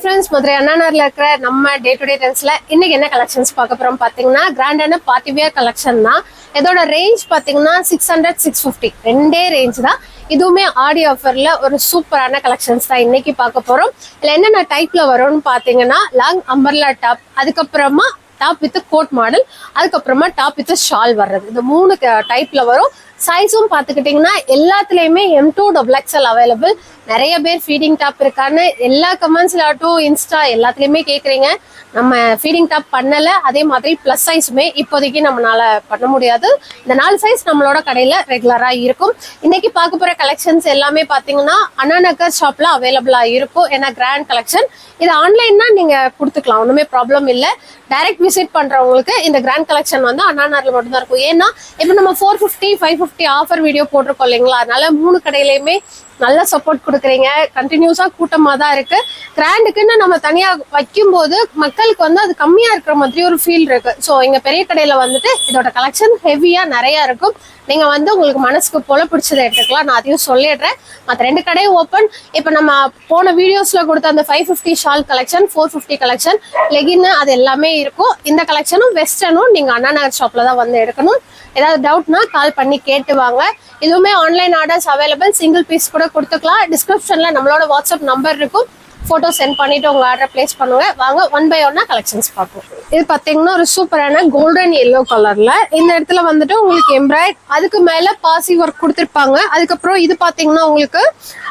Friends Madurai அண்ணாநகரில் இருக்கிற நம்ம day to day டென்ஸில் இன்னைக்கு என்ன கலெக்ஷன்ஸ் பார்க்க போறோம் பார்த்தீங்கன்னா கிராண்டான பார்ட்டி வியர் கலெக்ஷன் தான். இதோட ரேஞ்ச் பார்த்தீங்கன்னா சிக்ஸ் ஹண்ட்ரட் சிக்ஸ் ஃபிஃப்டி ரெண்டே ரேஞ்ச் தான். இதுவுமே ஆடி ஆஃபரில் ஒரு சூப்பரான கலெக்ஷன்ஸ் தான் இன்னைக்கு பார்க்க போகிறோம் இதில் என்னென்ன டைப்ல வரும்னு பார்த்தீங்கன்னா லாங் அம்பர்லா டாப் அதுக்கப்புறமா டாப் வித் கோட் மாடல் அதுக்கப்புறமா டாப் வித் ஷால் வர்றது. இந்த மூணு டைப்ல வரும். சைஸும் பார்த்துக்கிட்டிங்கன்னா எல்லாத்துலேயுமே M to double XL available நிறைய பேர் ஃபீடிங் டாப் இருக்கான்னு எல்லா கமெண்ட்ஸ்லாட்டும் இன்ஸ்டா எல்லாத்துலேயுமே கேட்குறீங்க நம்ம ஃபீடிங் டாப் பண்ணலை அதே மாதிரி ப்ளஸ் சைஸுமே இப்போதைக்கு நம்மளால பண்ண முடியாது. இந்த நாலு சைஸ் நம்மளோட கடையில் ரெகுலராக இருக்கும். இன்னைக்கு பார்க்க போகிற கலெக்ஷன்ஸ் எல்லாமே பார்த்தீங்கன்னா அண்ணா நகர் ஷாப்பில் அவைலபிளாக இருக்கும். ஏன்னா கிராண்ட் கலெக்ஷன் இது ஆன்லைன்னா நீங்கள் கொடுத்துக்கலாம் ஒன்றுமே ப்ராப்ளம் இல்லை. டைரக்ட் விசிட் பண்ணுறவங்களுக்கு இந்த கிராண்ட் கலெக்ஷன் வந்து அண்ணா நகரில் மட்டும்தான் இருக்கும். ஏன்னா இப்போ நம்ம four fifty five fifty offer video போட்டிருக்கோம் இல்லைங்களா? அதனால மூணு கடையிலையுமே நல்ல சப்போர்ட் கொடுக்குறீங்க. கண்டினியூஸாக கூட்டமாக தான் இருக்கு. கிராண்டுக்குன்னு நம்ம தனியாக வைக்கும்போது மக்களுக்கு வந்து அது கம்மியாக இருக்கிற மாதிரி ஒரு ஃபீல் இருக்கு. ஸோ எங்கள் பெரிய கடையில் வந்துட்டு இதோட கலெக்ஷன் ஹெவியாக நிறையா இருக்கும். நீங்கள் வந்து உங்களுக்கு மனசுக்கு போல பிடிச்சதை எடுத்துக்கலாம். நான் அதையும் சொல்லிடுறேன். மற்ற ரெண்டு கடையும் ஓப்பன் இப்போ நம்ம போன வீடியோஸில் கொடுத்த அந்த five fifty shawl collection four fifty collection legging அது எல்லாமே இருக்கும். இந்த கலெக்ஷனும் வெஸ்டர்னும் நீங்கள் அண்ணா நகர் ஷாப்பில் தான் வந்து எடுக்கணும். ஏதாவது டவுட்னா கால் பண்ணி கேட்டு வாங்க. இதுவுமே online orders available single piece கூட கொடுத்துக்கலாம். டிஸ்கிரிப்ஷனில் நம்மளோட வாட்ஸ்அப் நம்பர் இருக்கும். ஃபோட்டோ சென்ட் பண்ணிட்டு உங்க ஆர்டர் பிளேஸ் பண்ணுங்க. வாங்க ஒன் பை ஒன்னா கலெக்ஷன்ஸ் பார்ப்போம். இது பார்த்தீங்கன்னா ஒரு சூப்பரான கோல்டன் எல்லோ கலர்ல இந்த இடத்துல வந்துட்டு உங்களுக்கு எம்ப்ராய்ட் அதுக்கு மேல பாசி ஒர்க் கொடுத்துருப்பாங்க. அதுக்கப்புறம் இது பார்த்தீங்கன்னா உங்களுக்கு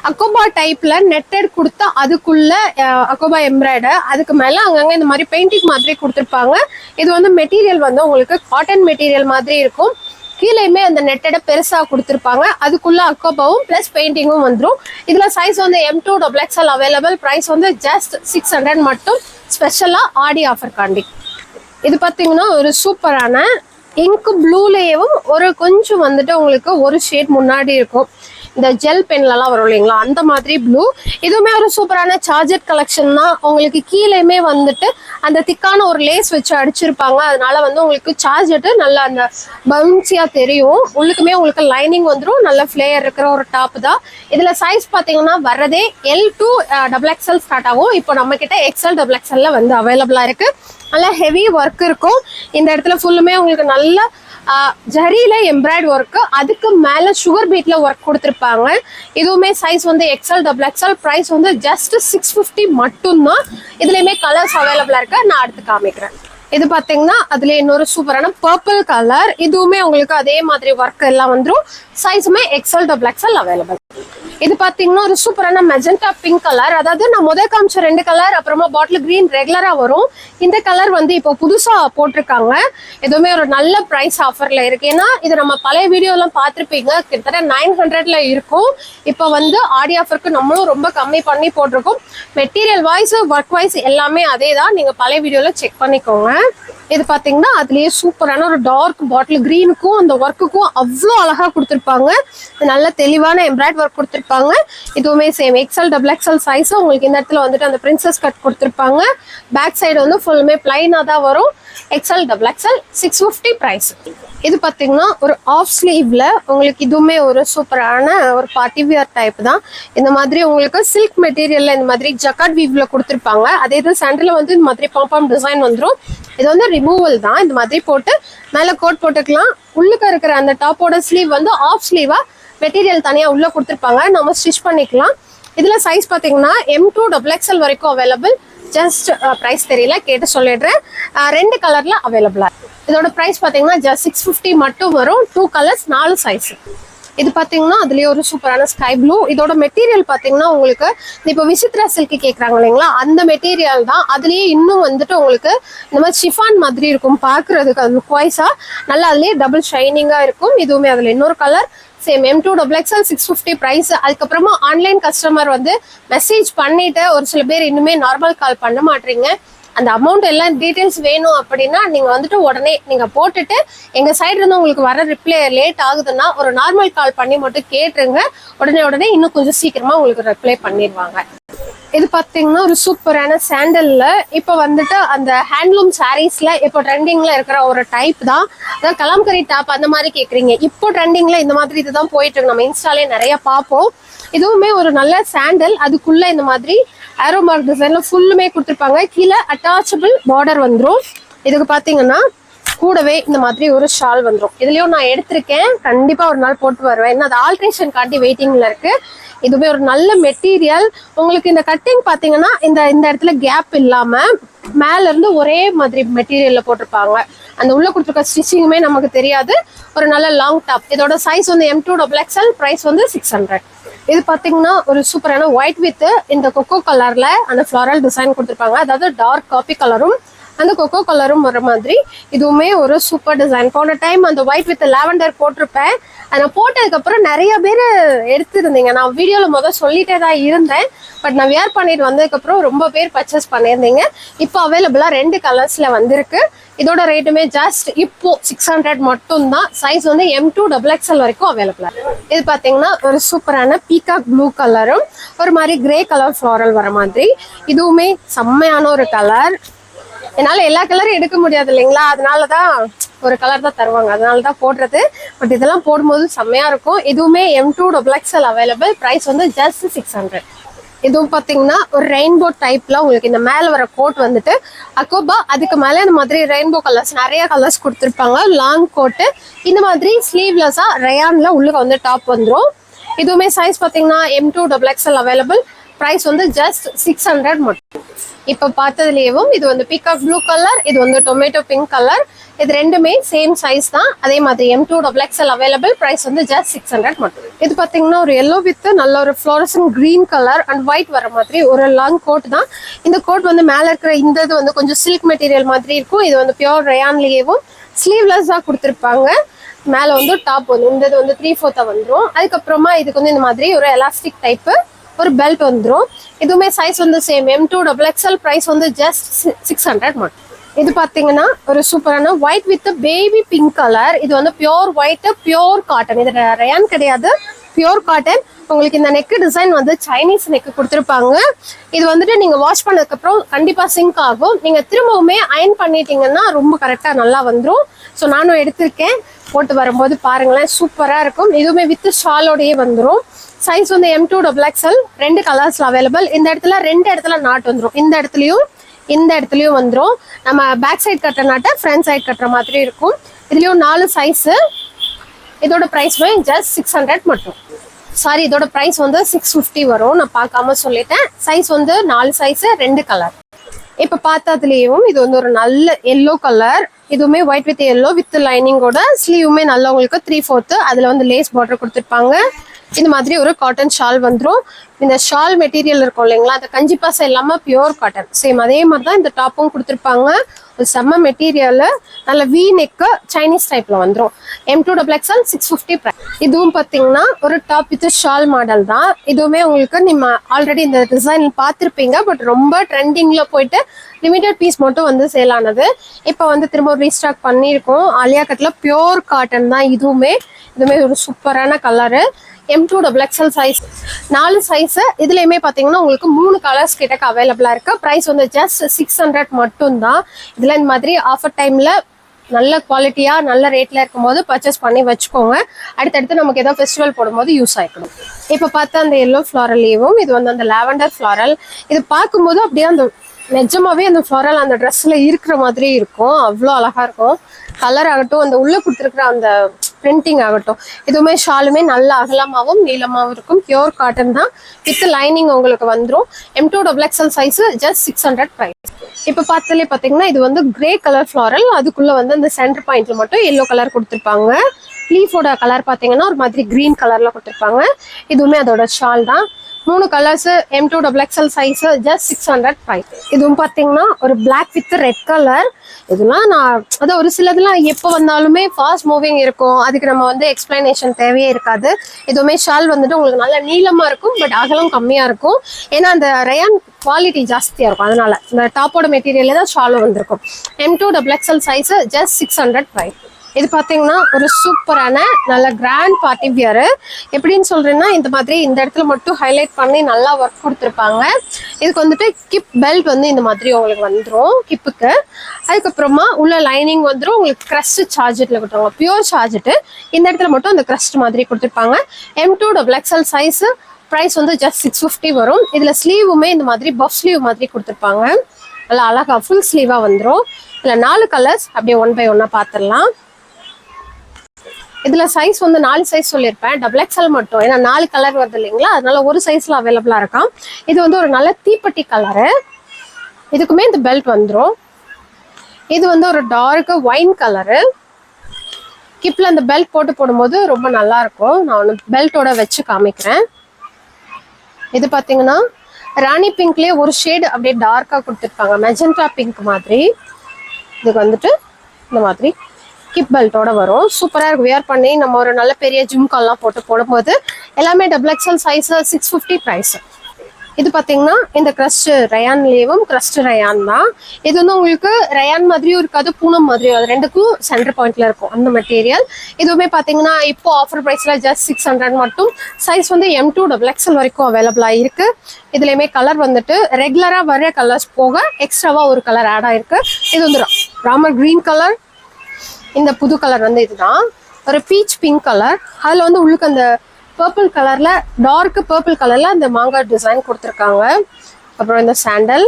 அக்கோபா டைப்ல நெட்டட் கொடுத்தா அதுக்குள்ள அக்கோபா எம்ப்ராய்டர் அதுக்கு மேல அங்கங்க இந்த மாதிரி பெயிண்டிங் மாதிரி கொடுத்துருப்பாங்க. இது வந்து மெட்டீரியல் வந்து உங்களுக்கு காட்டன் மெட்டீரியல் மாதிரி இருக்கும். கீழேயுமே அந்த நெட்டடை பெருசாக கொடுத்துருப்பாங்க. அதுக்குள்ளே அக்கோபாவும் ப்ளஸ் பெயிண்டிங்கும் வந்துடும் இதில் சைஸ் வந்து M to double XL available price வந்து ஜஸ்ட் சிக்ஸ் ஹண்ட்ரட் மட்டும். ஸ்பெஷலாக ஆடி ஆஃபர் காண்டி. இது பார்த்தீங்கன்னா ஒரு சூப்பரான இங்கு ப்ளூலேயும் ஒரு கொஞ்சம் வந்துட்டு உங்களுக்கு ஒரு ஷேட் முன்னாடி இருக்கும். இந்த ஜெல் பென்லலாம் வரும் இல்லைங்களா? அந்த மாதிரி ப்ளூ இதுவுமே ஒரு சூப்பரான சார்ஜர் கலெக்ஷன் தான். உங்களுக்கு கீழேயுமே வந்துட்டு அந்த திக்கான ஒரு லேஸ் வச்சு அடிச்சிருப்பாங்க. அதனால வந்து உங்களுக்கு சார்ஜெட்டு நல்லா அந்த பவுன்சியாக தெரியும். உள்ளுக்குமே உங்களுக்கு லைனிங் வந்துடும் நல்ல ஃப்ளேயர் இருக்கிற ஒரு டாப் தான். இதில் சைஸ் பார்த்தீங்கன்னா வர்றதே L to double XL start ஆகும். இப்போ நம்ம கிட்ட எக்ஸ்எல் டபுள் எக்ஸ்எல்ல வந்து அவைலபிளாக இருக்குது நல்லா ஹெவி ஒர்க் இருக்கும். இந்த இடத்துல ஃபுல்லுமே உங்களுக்கு நல்ல ஜரியில எம்ப்ராய்டு ஒர்க்கு அதுக்கு மேல சுகர் பீட்ல ஒர்க் கொடுத்துருப்பாங்க. இதுவுமே சைஸ் வந்து எக்ஸ்எல் டபுள் எக்ஸ்எல் ப்ரைஸ் வந்து ஜஸ்ட் சிக்ஸ் ஃபிஃப்டி மட்டும்தான். இதுலயுமே கலர்ஸ் அவைலபிளா இருக்கு. நான் அடுத்து காமிக்கிறேன். இது பாத்தீங்கன்னா அதுல இன்னொரு சூப்பரான பர்பிள் கலர் இதுவுமே உங்களுக்கு அதே மாதிரி ஒர்க் எல்லாம் வந்துடும் சைஸுமே எக்ஸ்எல் டபுள் எக்ஸ்எல் அவைலபிள் இது பாத்தீங்கன்னா ஒரு சூப்பரான மெஜெண்டா பிங்க் கலர் அதாவது நான் முதல் காமிச்ச ரெண்டு கலர் அப்புறமா பாட்டில் கிரீன் ரெகுலரா வரும். இந்த கலர் வந்து இப்போ புதுசா போட்டிருக்காங்க. எதுவுமே ஒரு நல்ல பிரைஸ் ஆஃபர்ல இருக்கு. ஏன்னா இது நம்ம பழைய வீடியோலாம் பார்த்துருப்பீங்க. கிட்டத்தட்ட நைன் ஹண்ட்ரட்ல இருக்கும். இப்போ வந்து ஆடி ஆஃபருக்கு நம்மளும் ரொம்ப கம்மி பண்ணி போட்டிருக்கோம். மெட்டீரியல் வைஸ் ஒர்க் வைஸ் எல்லாமே அதே தான் நீங்க பழைய வீடியோல செக் பண்ணிக்கோங்க. இது பார்த்தீங்கன்னா அதுலயே சூப்பரான ஒரு டார்க் பாட்டில் கிரீனுக்கும் அந்த ஒர்க்குக்கும் அவ்வளோ அழகாக கொடுத்துருப்பாங்க. இது நல்ல தெளிவான எம்ப்ராய்ட் ஒர்க் கொடுத்துருப்பாங்க. இதுவுமே சேம் எக்ஸல் டபுள் எக்ஸல் சைஸும் உங்களுக்கு இந்த இடத்துல வந்துட்டு அந்த பிரின்சஸ் கட் கொடுத்துருப்பாங்க. பேக் சைடு வந்து ஃபுல்லுமே பிளைனாக தான் வரும். XL double XL six fifty price இது பார்த்தீங்கன்னா ஒரு ஆஃப் ஸ்லீவ்ல உங்களுக்கு இதுவுமே ஒரு சூப்பரான ஒரு பார்ட்டி வியர் டைப் தான். இந்த மாதிரி உங்களுக்கு சில்க் மெட்டீரியல்ல இந்த மாதிரி ஜக்காட் வீவ்ல கொடுத்துருப்பாங்க. அதே இது சென்டர்ல வந்து இந்த மாதிரி பாம்பாம் டிசைன் வந்துடும் இது வந்து ரிமூவல் தான். இந்த மாதிரி போட்டு மேலே கோட் போட்டுக்கலாம். உள்ளுக்க இருக்கிற அந்த டாப்போட ஸ்லீவ் வந்து ஆஃப் ஸ்லீவா மெட்டீரியல் தனியாக உள்ளே கொடுத்துருப்பாங்க. நம்ம ஸ்டிச் பண்ணிக்கலாம். இதில் சைஸ் பார்த்தீங்கன்னா எம் டூ டபுள் எக்ஸ்எல் வரைக்கும் அவைலபிள் ஜஸ்ட் ப்ரைஸ் uh, தெரியல கேட்டு சொல்லிடுறேன். ரெண்டு கலரில் அவைலபிளாக இதோட ப்ரைஸ் பார்த்தீங்கன்னா ஜஸ்ட் சிக்ஸ் ஃபிஃப்டி மட்டும் வரும். டூ கலர்ஸ் நாலு சைஸ் இது பார்த்தீங்கன்னா அதுலேயே ஒரு சூப்பரான ஸ்கை ப்ளூ இதோட மெட்டீரியல் பார்த்தீங்கன்னா உங்களுக்கு இப்போ விசித்ரா சில்க்கு கேட்குறாங்க இல்லைங்களா? அந்த மெட்டீரியல் தான். அதுலேயே இன்னும் வந்துட்டு உங்களுக்கு இந்த மாதிரி ஷிஃபான் மாதிரி இருக்கும். பார்க்குறதுக்கு அது குவாய்ஸாக நல்லா அதுலேயே டபுள் ஷைனிங்காக இருக்கும். இதுவுமே அதில் இன்னொரு colour same M to double XL six fifty price அதுக்கப்புறமா ஆன்லைன் கஸ்டமர் வந்து மெசேஜ் பண்ணிட்டு ஒரு சில பேர் இன்னுமே நார்மல் கால் பண்ண மாட்டீங்க. அந்த அமௌண்ட் எல்லாம் டீட்டெயில்ஸ் வேணும் அப்படின்னா நீங்க வந்துட்டு உடனே நீங்க போட்டுட்டு எங்க சைடு இருந்து உங்களுக்கு வர ரிப்ளை லேட் ஆகுதுன்னா ஒரு நார்மல் கால் பண்ணி மட்டும் கேட்டுருங்க. உடனே உடனே இன்னும் கொஞ்சம் சீக்கிரமா உங்களுக்கு ரிப்ளை பண்ணிடுவாங்க. இது பார்த்தீங்கன்னா ஒரு சூப்பரான சாண்டலில் இப்போ வந்துட்டு அந்த ஹேண்ட்லூம் சாரீஸில் இப்போ ட்ரெண்டிங்கில் இருக்கிற ஒரு டைப் தான். அதாவது கலாம்கரி டாப் அந்த மாதிரி கேட்குறீங்க இப்போ ட்ரெண்டிங்கில் இந்த மாதிரி இதுதான் போயிட்டு இருக்கு. நம்ம இன்ஸ்டாலே நிறைய பார்ப்போம் இதுவுமே ஒரு நல்ல சாண்டல் அதுக்குள்ளே இந்த மாதிரி ஏரோமார்க் டிசைனில் ஃபுல்லுமே கொடுத்துருப்பாங்க. கீழே அட்டாச்சபிள் பார்டர் வந்துடும் இதுக்கு பார்த்தீங்கன்னா கூடவே இந்த மாதிரி ஒரு ஷால் வந்துடும் இதுலயும் நான் எடுத்திருக்கேன். கண்டிப்பா ஒரு நாள் போட்டு வருவேன். ஏன்னா அது ஆல்ட்ரேஷன் காட்டி வெயிட்டிங்ல இருக்கு. இதுவுமே ஒரு நல்ல மெட்டீரியல் உங்களுக்கு இந்த கட்டிங் பாத்தீங்கன்னா இந்த இந்த இடத்துல கேப் இல்லாம மேல இருந்து ஒரே மாதிரி மெட்டீரியல்ல போட்டிருப்பாங்க. அந்த உள்ள கொடுத்துருக்க ஸ்டிச்சிங்குமே நமக்கு தெரியாது. ஒரு நல்ல லாங் டாப் இதோட சைஸ் வந்து M to double XL price வந்து சிக்ஸ் ஹண்ட்ரட் இது பாத்தீங்கன்னா ஒரு சூப்பரான ஒயிட் வித் இந்த கொக்கோ கலர்ல அந்த ஃப்ளாரல் டிசைன் கொடுத்துருப்பாங்க. அதாவது டார்க் காப்பி கலரும் அந்த கொக்கோ கலரும் வர மாதிரி. இதுவுமே ஒரு சூப்பர் டிசைன் போன டைம் அந்த ஒயிட் வித் லாவெண்டர் போட்டிருப்பேன். அதை போட்டதுக்கப்புறம் நிறைய பேர் எடுத்திருந்தீங்க. நான் வீடியோவில் முதல் சொல்லிட்டே தான் இருந்தேன். பட் நான் வியர் பண்ணிட்டு வந்ததுக்கப்புறம் ரொம்ப பேர் பர்ச்சேஸ் பண்ணியிருந்தீங்க. இப்போ அவைலபிளாக ரெண்டு கலர்ஸில் வந்திருக்கு. இதோட ரேட்டுமே ஜஸ்ட் இப்போ சிக்ஸ் ஹண்ட்ரட் மட்டும் தான் சைஸ் வந்து எம் டூ டபுள் எக்ஸ்எல் வரைக்கும் அவைலபிளா இது பாத்தீங்கன்னா ஒரு சூப்பரான பீகாக் ப்ளூ கலரும் ஒரு மாதிரி கிரே கலர் ஃப்ளாரல் வர மாதிரி. இதுவுமே செம்மையான ஒரு கலர் என்னால எல்லா கலரும் எடுக்க முடியாது இல்லைங்களா? அதனாலதான் ஒரு கலர் தான் தருவாங்க. அதனால தான் போடுறது. பட் இதெல்லாம் போடும்போது செம்மையா இருக்கும். இதுவுமே M to double XL available price வந்து ஜஸ்ட் சிக்ஸ் ஹண்ட்ரட் இதுவும் பார்த்தீங்கன்னா ஒரு ரெயின்போ டைப்ல உங்களுக்கு இந்த மேலே வர கோட் வந்துட்டு அக்கோபா அதுக்கு மேலே இந்த மாதிரி ரெயின்போ கலர்ஸ் நிறைய கலர்ஸ் கொடுத்துருப்பாங்க. லாங் கோட்டு இந்த மாதிரி ஸ்லீவ்லெஸ்ஸாக ரயான்ல உள்ளுக்கு வந்து டாப் வந்துடும் இதுவுமே சைஸ் பார்த்தீங்கன்னா M to double XL available price வந்து ஜஸ்ட் சிக்ஸ் ஹண்ட்ரட் மட்டும். இப்போ பார்த்ததுலேயும் இது வந்து பீகாக் ப்ளூ கலர் இது வந்து டொமேட்டோ பிங்க் கலர் இது ரெண்டுமே சேம் சைஸ் தான். அதே மாதிரி M to double XL available price வந்து ஜஸ்ட் சிக்ஸ் ஹண்ட்ரட் மட்டும். இது பார்த்தீங்கன்னா ஒரு எல்லோ வித் நல்ல ஒரு fluorescent green colour and white வர மாதிரி ஒரு லாங் கோட் தான். இந்த கோட் வந்து மேலே இருக்கிற இந்த இது வந்து கொஞ்சம் சில்க் மெட்டீரியல் மாதிரி இருக்கும். இது வந்து பியோர் ரயான்லேயேவும் ஸ்லீவ்லெஸ்ஸாக கொடுத்துருப்பாங்க. மேலே வந்து டாப் வந்து இந்த இது வந்து த்ரீ ஃபோர்த்தாக வந்துடும் அதுக்கப்புறமா இதுக்கு வந்து இந்த மாதிரி ஒரு எலாஸ்டிக் டைப்பு ஒரு பெல்ட் வந்துடும் இதுவுமே சைஸ் வந்து same M to double XL price வந்து ஜஸ்ட் சிக்ஸ் ஹண்ட்ரட் மட்டும். இது பார்த்தீங்கன்னா ஒரு சூப்பரான white with baby pink colour இது வந்து பியோர் ஒயிட் பியோர் காட்டன் இது ரயான் கிடையாது. பியோர் காட்டன் உங்களுக்கு இந்த நெக் டிசைன் வந்து சைனீஸ் நெக் கொடுத்துருப்பாங்க. இது வந்துட்டு நீங்கள் வாஷ் பண்ணதுக்கப்புறம் கண்டிப்பாக சிங்க் ஆகும். நீங்கள் திரும்பவுமே அயன் பண்ணிட்டீங்கன்னா ரொம்ப கரெக்டாக நல்லா வந்துடும் ஸோ நானும் எடுத்திருக்கேன். போட்டு வரும்போது பாருங்களேன். சூப்பராக இருக்கும். இதுவுமே வித் ஷாலோடயே வந்துடும் சைஸ் வந்து எம் டூ டபுள் எக்ஸ்எல் ரெண்டு கலர்ஸில் அவைலபிள் இந்த இடத்துல ரெண்டு இடத்துல நாட் வந்துடும் இந்த இடத்துலையும் இந்த இடத்துலையும் வந்துடும் நம்ம பேக் சைட் கட்டுற நாட்டை ஃப்ரண்ட் சைட் கட்டுற மாதிரி இருக்கும். இதுலேயும் நாலு சைஸு இதோட ப்ரைஸ்மே ஜஸ்ட் சிக்ஸ் ஹண்ட்ரட் மட்டும். சாரி இதோட ப்ரைஸ் வந்து சிக்ஸ் ஃபிஃப்டி வரும். நான் பார்க்காம சொல்லிட்டேன். சைஸ் வந்து நாலு சைஸு ரெண்டு கலர் இப்போ பார்த்ததுலேயும் இது வந்து ஒரு நல்ல எல்லோ கலர் இதுவுமே ஒயிட் வித் எல்லோ வித் லைனிங்கோட ஸ்லீவுமே நல்லா உங்களுக்கு த்ரீ ஃபோர்த்து அதில் வந்து லேஸ் பார்டர் கொடுத்துருப்பாங்க. இந்த மாதிரி ஒரு காட்டன் ஷால் வந்துடும் இந்த ஷால் மெட்டீரியல் இருக்கும் இல்லைங்களா? அந்த கஞ்சி பாசை இல்லாமல் பியோர் காட்டன் சேம் அதே மாதிரி தான் இந்த டாப்பும் கொடுத்துருப்பாங்க. ஒரு செம்ம மெட்டீரியல் நல்ல வி நெக்கு சைனீஸ் டைப்பில் வந்துடும் M to double XL six fifty இதுவும் பார்த்தீங்கன்னா ஒரு டாப் வித் ஷால் மாடல் தான். இதுவுமே உங்களுக்கு நம்ம ஆல்ரெடி இந்த டிசைன் பார்த்துருப்பீங்க. பட் ரொம்ப ட்ரெண்டிங்கில் போயிட்டு லிமிடெட் பீஸ் மட்டும் வந்து சேல் ஆனது. இப்போ வந்து திரும்ப ரீஸ்டாக் பண்ணியிருக்கோம். ஆலியா கட்ல பியோர் காட்டன் தான் இதுவுமே. இதுவுமே ஒரு சூப்பரான colour M to double XL size நாலு சைஸு இதுலேயுமே பார்த்தீங்கன்னா உங்களுக்கு மூணு கலர்ஸ் கிட்டக்கு அவைலபிளாக இருக்குது ப்ரைஸ் வந்து ஜஸ்ட் சிக்ஸ் ஹண்ட்ரட் மட்டும்தான். இதில் இந்த மாதிரி ஆஃபர் டைமில் நல்ல குவாலிட்டியாக நல்ல ரேட்டில் இருக்கும்போது பர்ச்சேஸ் பண்ணி வச்சுக்கோங்க. அடுத்தடுத்து நமக்கு ஏதோ ஃபெஸ்டிவல் போடும்போது யூஸ் ஆகிக்கணும் இப்போ பார்த்தா அந்த எல்லோ ஃப்ளாரல்லையும் இது வந்து அந்த லாவெண்டர் ஃப்ளாரல் இது பார்க்கும்போது அப்படியே அந்த நிஜமாவே அந்த ஃப்ளாரல் அந்த ட்ரெஸ்ஸில் இருக்கிற மாதிரி இருக்கும். அவ்வளோ அழகாக இருக்கும். கலர் ஆகட்டும் அந்த உள்ள கொடுத்துருக்குற அந்த பிரிண்டிங் ஆகட்டும் இதுவுமே ஷாலுமே நல்ல அகலமாகவும் நீளமாகவும் இருக்கும். பியோர் காட்டன் தான். வித் லைனிங் உங்களுக்கு வந்துடும் M to double XL size just six hundred price இப்போ பார்த்தாலே பார்த்தீங்கன்னா இது வந்து கிரே கலர் ஃப்ளாரல் அதுக்குள்ள வந்து அந்த சென்டர் பாயிண்ட்ல மட்டும் எல்லோ கலர் கொடுத்துருப்பாங்க. லீஃபோட கலர் பார்த்தீங்கன்னா ஒரு மாதிரி கிரீன் கலர்ல கொடுத்துருப்பாங்க. இதுவுமே அதோட ஷால் தான். மூணு colours M to double XL size just six hundred five இதுவும் பார்த்தீங்கன்னா ஒரு பிளாக் வித் ரெட் கலர் இதெல்லாம் நான் அதான் ஒரு சிலதுலாம் எப்போ வந்தாலுமே ஃபாஸ்ட் மூவிங் இருக்கும். அதுக்கு நம்ம வந்து எக்ஸ்பிளனேஷன் தேவையே இருக்காது. எதுவுமே ஷால் வந்துட்டு உங்களுக்கு நல்ல நீளமாக இருக்கும் பட் அகலம் கம்மியாக இருக்கும். ஏன்னா அந்த ரயான் குவாலிட்டி ஜாஸ்தியாக இருக்கும். அதனால இந்த டாப்போட மெட்டீரியலில் தான் ஷாலும் வந்திருக்கும். M to double XL size just six hundred five இது பார்த்தீங்கன்னா ஒரு சூப்பரான நல்ல கிராண்ட் பார்ட்டி வியர் எப்படின்னு சொல்கிறேன்னா இந்த மாதிரி இந்த இடத்துல மட்டும் ஹைலைட் பண்ணி நல்லா ஒர்க் கொடுத்துருப்பாங்க. இதுக்கு வந்துட்டு கிப் பெல்ட் வந்து இந்த மாதிரி உங்களுக்கு வந்துடும் கிப்புக்கு அதுக்கப்புறமா உள்ள லைனிங் வந்துடும் உங்களுக்கு க்ரஸ்ட் சார்ஜெட்டில் கொடுத்துருவாங்க. பியூர் சார்ஜெட்டு இந்த இடத்துல மட்டும் அந்த க்ரஸ்ட் மாதிரி கொடுத்துருப்பாங்க. M to double XL size price வந்து ஜஸ்ட் சிக்ஸ் ஃபிஃப்டி வரும். இதில் ஸ்லீவுமே இந்த மாதிரி பஃப் ஸ்லீவ் மாதிரி கொடுத்துருப்பாங்க. நல்லா அழகா ஃபுல் ஸ்லீவாக வந்துடும் இதில் நாலு கலர்ஸ் அப்படியே ஒன் பை ஒன்னாக பார்த்துடலாம் இதில் சைஸ் வந்து நாலு சைஸ் சொல்லியிருப்பேன். டபுள் எக்ஸ்எல் மட்டும். ஏன்னா நாலு கலர் வருது இல்லைங்களா? அதனால ஒரு சைஸில் அவைலபிளாக இருக்கான் இது வந்து ஒரு நல்ல தீப்பெட்டி கலரு இதுக்குமே இந்த பெல்ட் வந்துடும் இது வந்து ஒரு டார்க் ஒயின் கலரு கிப்ல அந்த பெல்ட் போட்டு போடும்போது ரொம்ப நல்லா இருக்கும். நான் ஒன்று பெல்ட்டோட வச்சு காமிக்கிறேன். இது பார்த்தீங்கன்னா ராணி பிங்க்லேயே ஒரு ஷேடு அப்படியே டார்க்காக கொடுத்துருப்பாங்க. மெஜெண்டா பிங்க் மாதிரி. இதுக்கு வந்துட்டு இந்த மாதிரி கிப் பெல்ட்டோட வரும். சூப்பராக இருக்கும் வியர் பண்ணி நம்ம ஒரு நல்ல பெரிய ஜிம் கால்லாம் போட்டு போடும்போது எல்லாமே double XL size six fifty price இது பார்த்தீங்கன்னா இந்த கிரஸ்ட் ரயான்லேயும் கிரஸ்ட் ரயான் தான். இது வந்து உங்களுக்கு ரயான் மாதிரியும் இருக்காது பூனம் மாதிரியும். அது ரெண்டுக்கும் சென்டர் பாயிண்ட்ல இருக்கும் அந்த மெட்டீரியல் இதுவுமே பார்த்தீங்கன்னா இப்போ ஆஃபர் ப்ரைஸில் ஜஸ்ட் சிக்ஸ் ஹண்ட்ரட் மட்டும். சைஸ் வந்து எம் டூ டபுள் எக்ஸ்எல் வரைக்கும் அவைலபிளாக இருக்கு. இதுலேயுமே கலர் வந்துட்டு ரெகுலராக வர கலர்ஸ் போக எக்ஸ்ட்ராவாக ஒரு கலர் ஆட் ஆயிருக்கு. இது வந்து ராமர் கிரீன் கலர் இந்த புது கலர் வந்து இதுதான். ஒரு பீச் பிங்க் கலர் அதில் வந்து உள்ளுக்கு அந்த பர்பிள் கலரில் டார்க் பர்பிள் கலரில் அந்த மாங்காய் டிசைன் கொடுத்துருக்காங்க. அப்புறம் இந்த சாண்டல்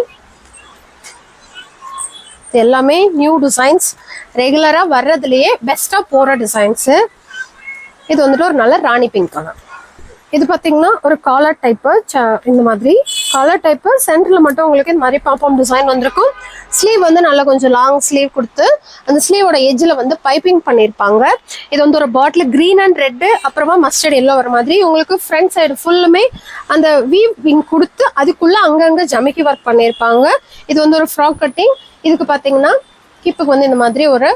இது எல்லாமே நியூ டிசைன்ஸ் ரெகுலராக வர்றதுலேயே பெஸ்ட்டாக போகிற டிசைன்ஸு இது வந்துட்டு ஒரு நல்ல ராணி பிங்க் கலர் இது பார்த்தீங்கன்னா ஒரு காலர் டைப்பு இந்த மாதிரி. காலர் டைப்பு சென்டரில் மட்டும் உங்களுக்கு இந்த மாதிரி பாப்பாம் டிசைன் வந்திருக்கும். ஸ்லீவ் வந்து நல்லா கொஞ்சம் லாங் ஸ்லீவ் கொடுத்து அந்த ஸ்லீவோட எஜ்ஜில் வந்து பைப்பிங் பண்ணியிருப்பாங்க இது வந்து ஒரு பாட்டில் க்ரீன் அண்ட் ரெட்டு அப்புறமா மஸ்டர்ட் எல்லோ வர மாதிரி. உங்களுக்கு ஃப்ரண்ட் சைடு ஃபுல்லுமே அந்த வீவிங் கொடுத்து அதுக்குள்ளே அங்கங்கே ஜமிக்கி ஒர்க் பண்ணியிருப்பாங்க இது வந்து ஒரு ஃப்ராக் கட்டிங் இதுக்கு பார்த்தீங்கன்னா கிப்புக்கு வந்து இந்த மாதிரி ஒரு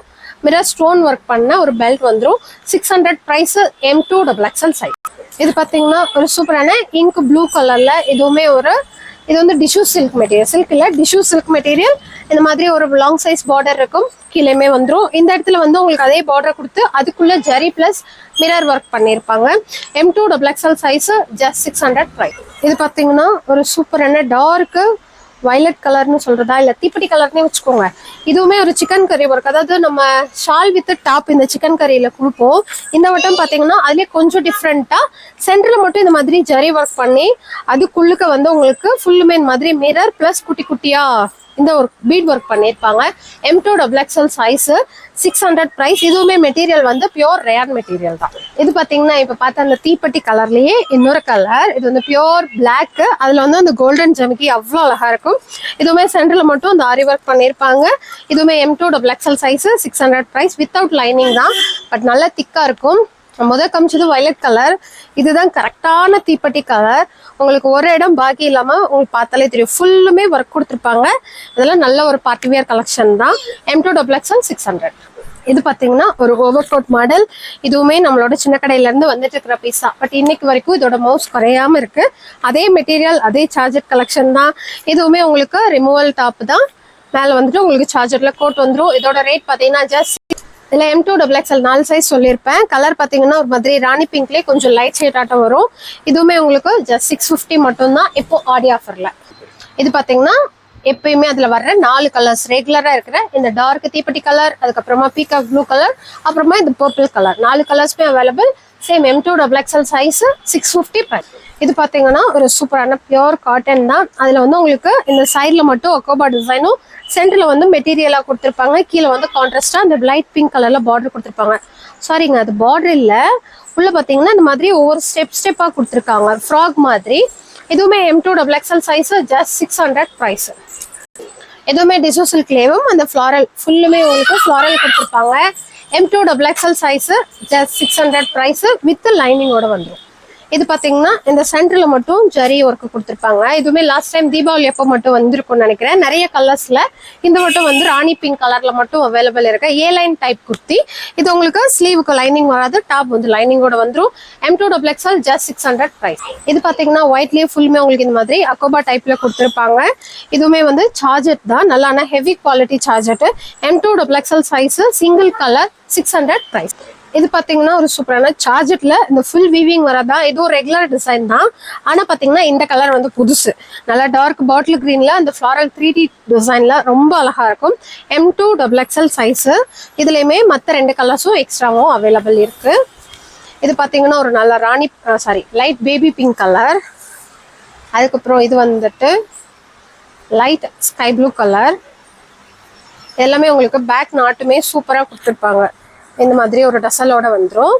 மிரர் ஸ்டோன் ஒர்க் பண்ண ஒரு பெல்ட் வந்துடும் six hundred price M to double XL size இது பார்த்தீங்கன்னா ஒரு சூப்பரான இங்க் ப்ளூ கலரில் இதுவுமே ஒரு இது வந்து டிஷ்யூ சில்க் மெட்டீரியல் சில்க் இல்லை டிஷ்யூ சில்க் மெட்டீரியல் இந்த மாதிரி ஒரு லாங் சைஸ் பார்டர் இருக்கும். கீழேயுமே வந்துடும் இந்த இடத்துல வந்து உங்களுக்கு அதே பார்டர் கொடுத்து அதுக்குள்ள ஜரி ப்ளஸ் மிரர் ஒர்க் பண்ணியிருப்பாங்க. M to double XL size just six hundred price இது பார்த்தீங்கன்னா ஒரு சூப்பரான டார்க்கு வயலட் கலர்னு சொல்றதா? இல்ல தீப்பெட்டி கலர்னே வச்சுக்கோங்க. இதுவுமே ஒரு சிக்கன் கறி ஒர்க் அதாவது நம்ம ஷால் வித் டாப் இந்த சிக்கன் கறியில கொடுப்போம். இந்த வட்டம் பாத்தீங்கன்னா அதுலயே கொஞ்சம் டிஃப்ரெண்டா சென்டர்ல மட்டும் இந்த மாதிரி ஜரி ஒர்க் பண்ணி அதுக்குள்ளுக்க வந்து உங்களுக்கு ஃபுல்லுமே இந்த மாதிரி மிரர் பிளஸ் குட்டி குட்டியா இந்த ஒர்க் பீட் ஒர்க் பண்ணியிருப்பாங்க M to double XL size six hundred price இதுவுமே மெட்டீரியல் வந்து பியோர் ரேர் மெட்டீரியல் தான். இது பார்த்தீங்கன்னா இப்போ பார்த்தா அந்த தீப்பெட்டி கலர்லேயே இன்னொரு கலர் இது வந்து பியோர் பிளாக்கு அதில் வந்து அந்த கோல்டன் ஜமிக்கி அவ்வளோ அழகாக இருக்கும். இதுவுமே சென்டரில் மட்டும் அந்த ஆரி ஒர்க் பண்ணியிருப்பாங்க இதுவுமே M to double XL size six hundred price without lining தான். பட் நல்லா திக்காக இருக்கும். முத காமிச்சது வயலட் கலர் இதுதான் கரெக்டான தீப்பெட்டி கலர் உங்களுக்கு ஒரு இடம் பாக்கி இல்லாமல் உங்களுக்கு பார்த்தாலே தெரியும். ஃபுல்லுமே ஒர்க் கொடுத்துருப்பாங்க. இதெல்லாம் நல்ல ஒரு பார்ட்டிவேர் கலெக்ஷன் தான். M to double XL six hundred இது பார்த்தீங்கன்னா ஒரு ஓவர் கோட் மாடல் இதுவுமே நம்மளோட சின்ன கடையிலேருந்து வந்துட்டு இருக்கிற பீஸா பட் இன்னைக்கு வரைக்கும் இதோட மவுஸ் குறையாம இருக்கு. அதே மெட்டீரியல் அதே சார்ஜர் கலெக்ஷன் தான். இதுவுமே உங்களுக்கு ரிமூவல் டாப் தான். மேலே வந்துட்டு உங்களுக்கு சார்ஜரில் கோட் வந்துடும் இதோட ரேட் பார்த்தீங்கன்னா ஜஸ்ட் இதில் எம் டூ டபுள் எக்ஸ்எல் நாலு சைஸ் சொல்லியிருப்பேன். கலர் பார்த்தீங்கன்னா ஒரு மாதிரி ராணி பிங்க்லேயே கொஞ்சம் லைட் ஷேட் ஆட்டம் வரும். இதுவுமே உங்களுக்கு ஜஸ்ட் சிக்ஸ் ஃபிஃப்டி மட்டும்தான் இப்போ ஆடி ஆஃபரில் இது பார்த்தீங்கன்னா எப்பயுமே அதில் வர்ற நாலு கலர்ஸ் ரெகுலராக இருக்கிற இந்த டார்க் தீப்பெட்டி கலர் அதுக்கப்புறமா பீகாக் ப்ளூ கலர் அப்புறமா இந்த பர்பிள் கலர் நாலு கலர்ஸுமே available same M to double XL size six fifty price இது பார்த்தீங்கன்னா ஒரு சூப்பரான பியோர் காட்டன் தான். அதில் வந்து உங்களுக்கு இந்த சைடில் மட்டும் ஒக்கோபா டிசைனும் சென்டரில் வந்து மெட்டீரியலாக கொடுத்துருப்பாங்க. கீழே வந்து கான்ட்ராஸ்டாக அந்த லைட் பிங்க் கலரில் பார்டர் கொடுத்துருப்பாங்க. சாரிங்க அது பார்டர் இல்லை. உள்ளே பார்த்தீங்கன்னா இந்த மாதிரி ஒவ்வொரு ஸ்டெப் ஸ்டெப்பாக கொடுத்துருக்காங்க. ஃப்ராக் மாதிரி. எதுவுமே M to double XL size just six hundred price எதுவுமே டிசோ சில்க்லேயும் அந்த ஃப்ளாரல் ஃபுல்லுமே உங்களுக்கு ஃப்ளாரல் கொடுத்துருப்பாங்க. M to double XL size just six hundred price with லைனிங்கோட வந்துடும் இது பார்த்தீங்கன்னா இந்த சென்டரில் மட்டும் ஜரி ஒர்க்கு கொடுத்துருப்பாங்க. இதுவுமே லாஸ்ட் டைம் தீபாவளி எப்போ மட்டும் வந்திருக்கும்னு நினைக்கிறேன். நிறைய கலர்ஸில் இந்த மட்டும் வந்து ராணி பிங்க் கலரில் மட்டும் அவைலபிள் இருக்கு. A line type kurti. இது உங்களுக்கு ஸ்லீவுக்கு லைனிங் வராது. டாப் வந்து லைனிங்கோட வந்துடும் M to double XL just six hundred price இது பார்த்தீங்கன்னா ஒயிட்லேயே ஃபுல்லுமே உங்களுக்கு இந்த மாதிரி அக்கோபா டைப்பில் கொடுத்துருப்பாங்க. இதுவுமே வந்து சார்ஜர் தான். நல்லான heavy quality charger M to double XL size single colour six hundred price இது பார்த்தீங்கன்னா ஒரு சூப்பரான சார்ஜெட்ல இந்த ஃபுல் வீவிங் வரதா ஒரு ரெகுலர் டிசைன் தான். ஆனால் பார்த்தீங்கன்னா இந்த கலர் வந்து புதுசு. நல்லா டார்க் பாட்டில் க்ரீனில் அந்த ஃப்ளாரல் த்ரீ டி டிசைனில் ரொம்ப அழகாக இருக்கும். M to double XL size இதுலேயுமே மற்ற ரெண்டு கலர்ஸும் எக்ஸ்ட்ராவும் அவைலபிள் இருக்குது இது பார்த்தீங்கன்னா ஒரு நல்ல rani sari light baby pink colour அதுக்கப்புறம் இது வந்துட்டு லைட் ஸ்கை ப்ளூ கலர் எல்லாமே உங்களுக்கு பேக் நாட்டுமே சூப்பராக கொடுத்துருப்பாங்க. இந்த மாதிரி ஒரு டசலோட வந்துடும்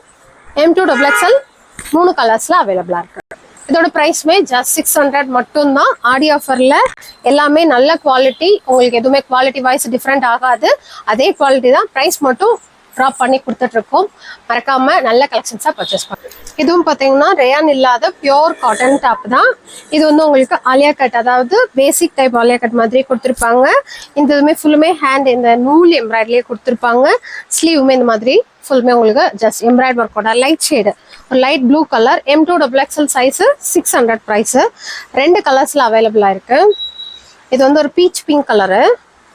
எம் டூ டபுள் எக்ஸ்எல் மூணு கலர்ஸில் அவைலபிளாக இருக்கு. இதோட ப்ரைஸ்மே ஜஸ்ட் சிக்ஸ் ஹண்ட்ரட் மட்டும்தான். ஆடி ஆஃபரில் எல்லாமே நல்ல குவாலிட்டி உங்களுக்கு எதுவுமே குவாலிட்டி வைஸ் டிஃப்ரெண்ட் ஆகாது. அதே குவாலிட்டி தான் ப்ரைஸ் மட்டும் ட்ராப் பண்ணி கொடுத்துட்ருக்கோம். மறக்காம நல்ல கலெக்ஷன்ஸாக பர்ச்சேஸ் பண்ணுங்க இதுவும் பார்த்தீங்கன்னா ரேயான் இல்லாத பியோர் காட்டன் டாப் தான். இது வந்து உங்களுக்கு ஆலியா கட் அதாவது பேசிக் டைப் ஆலியா கட் மாதிரி கொடுத்துருப்பாங்க. இந்த இதுவுமே ஃபுல்லுமே ஹேண்ட் இந்த நூல் எம்ப்ராய்டரியே கொடுத்துருப்பாங்க. ஸ்லீவுமே இந்த மாதிரி ஃபுல்லுமே உங்களுக்கு ஜஸ்ட் எம்ப்ராய்ட் ஒர்க்கோட லைட் ஷேடு ஒரு light blue colour M to double XL size six hundred price ரெண்டு கலர்ஸில் அவைலபிளாக இருக்குது இது வந்து ஒரு பீச் பிங்க் கலரு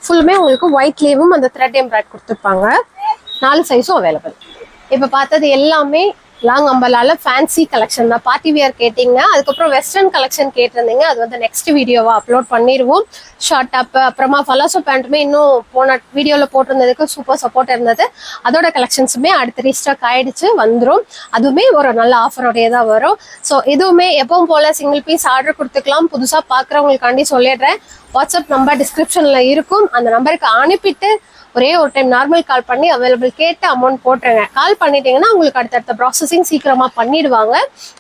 ஃபுல்லுமே உங்களுக்கு ஒயிட்லேயும் அந்த த்ரெட் எம்ப்ராய்ட் கொடுத்துருப்பாங்க. நாலு சைஸும் அவைலபிள் இப்போ பார்த்தது எல்லாமே லாங் அம்பலால ஃபேன்சி கலெக்ஷன் தான். பார்ட்டி வியர் கேட்டிங்க அதுக்கப்புறம் வெஸ்டர்ன் கலெக்ஷன் கேட்டிருந்தீங்க அது வந்து நெக்ஸ்ட் வீடியோவா அப்லோட் பண்ணிடுவோம் ஷார்ட் டாப் அப்புறமா ஃபலாசோ பேண்ட்டுமே இன்னும் போன வீடியோவில் போட்டிருந்ததுக்கு சூப்பர் சப்போர்ட் இருந்தது. அதோட கலெக்ஷன்ஸுமே அடுத்து ரீஸ்டாக் ஆயிடுச்சு வந்துடும் அதுவுமே ஒரு நல்ல ஆஃபரோடைய தான் வரும். ஸோ இதுவுமே எப்பவும் போல சிங்கிள் பீஸ் ஆர்டர் கொடுத்துக்கலாம். புதுசாக பார்க்குறவங்களுக்காண்டி சொல்லிடுறேன். வாட்ஸ்அப் நம்பர் டிஸ்கிரிப்ஷனில் இருக்கும். அந்த நம்பருக்கு அனுப்பிட்டு ஒரே ஒரு டைம் நார்மல் கால் பண்ணி அவைலபிள் கேட்டு அமௌண்ட் போட்டுருங்க. கால் பண்ணிட்டீங்கன்னா உங்களுக்கு அடுத்தடுத்த ப்ராசஸிங் சீக்கிரமாக பண்ணிடுவாங்க.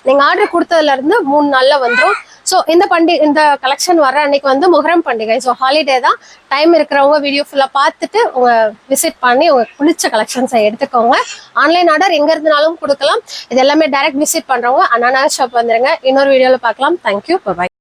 நீங்கள் ஆர்டர் கொடுத்ததுலேருந்து மூணு நாளில் வந்துடும் ஸோ இந்த பண்டிகை இந்த கலெக்ஷன் வர அன்னைக்கு வந்து முகரம் பண்டிகை. ஸோ ஹாலிடே தான் டைம் இருக்கிறவங்க வீடியோ ஃபுல்லாக பார்த்துட்டு உங்க விசிட் பண்ணி உங்க பிடிச்ச கலெக்ஷன்ஸை எடுத்துக்கோங்க. ஆன்லைன் ஆர்டர் எங்க இருந்தாலும் கொடுக்கலாம். இது எல்லாமே டைரக்ட் விசிட் பண்றவங்க அண்ணா ஷாப் வந்துருங்க. இன்னொரு வீடியோவில் பார்க்கலாம். Thank you bye